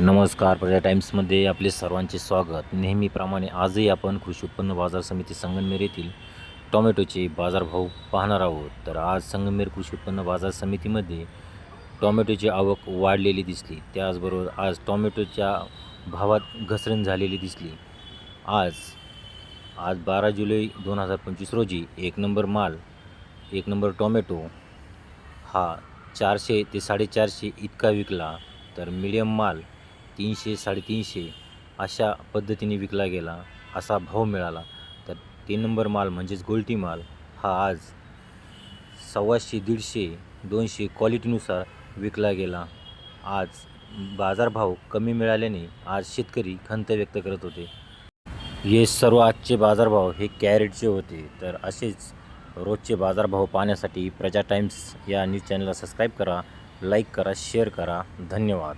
नमस्कार प्रजा टाईम्समध्ये आपले सर्वांचे स्वागत. नेहमीप्रमाणे आजही आपण कृषी उत्पन्न बाजार समिती संगमनेर येथील टॉमॅटोचे बाजारभाव पाहणार आहोत. तर आज संगमनेर कृषी उत्पन्न बाजार समितीमध्ये टॉमॅटोची आवक वाढलेली दिसली. त्याचबरोबर आज टॉमॅटोच्या भावात घसरण झालेली दिसली. आज आज बारा जुलै दोन हजार पंचवीस रोजी एक नंबर माल एक नंबर टॉमॅटो हा चारशे ते साडेचारशे इतका विकला. तर मिडियम माल तीनशे साडेतीनशे अशा पद्धतीने विकला गेला असा भाव मिळाला. तर तीन नंबर माल म्हणजेच गोलटी माल हा आज सव्वाशे दीडशे दोनशे क्वालिटीनुसार विकला गेला. आज बाजारभाव कमी मिळाल्याने आज शेतकरी खंत व्यक्त करत होते. हे सर्व आजचे बाजारभाव हे कॅरेटचे होते. तर असेच रोजचे बाजारभाव पाहण्यासाठी प्रजा टाइम्स या न्यूज चॅनलला सबस्क्राईब करा लाईक करा शेअर करा. धन्यवाद.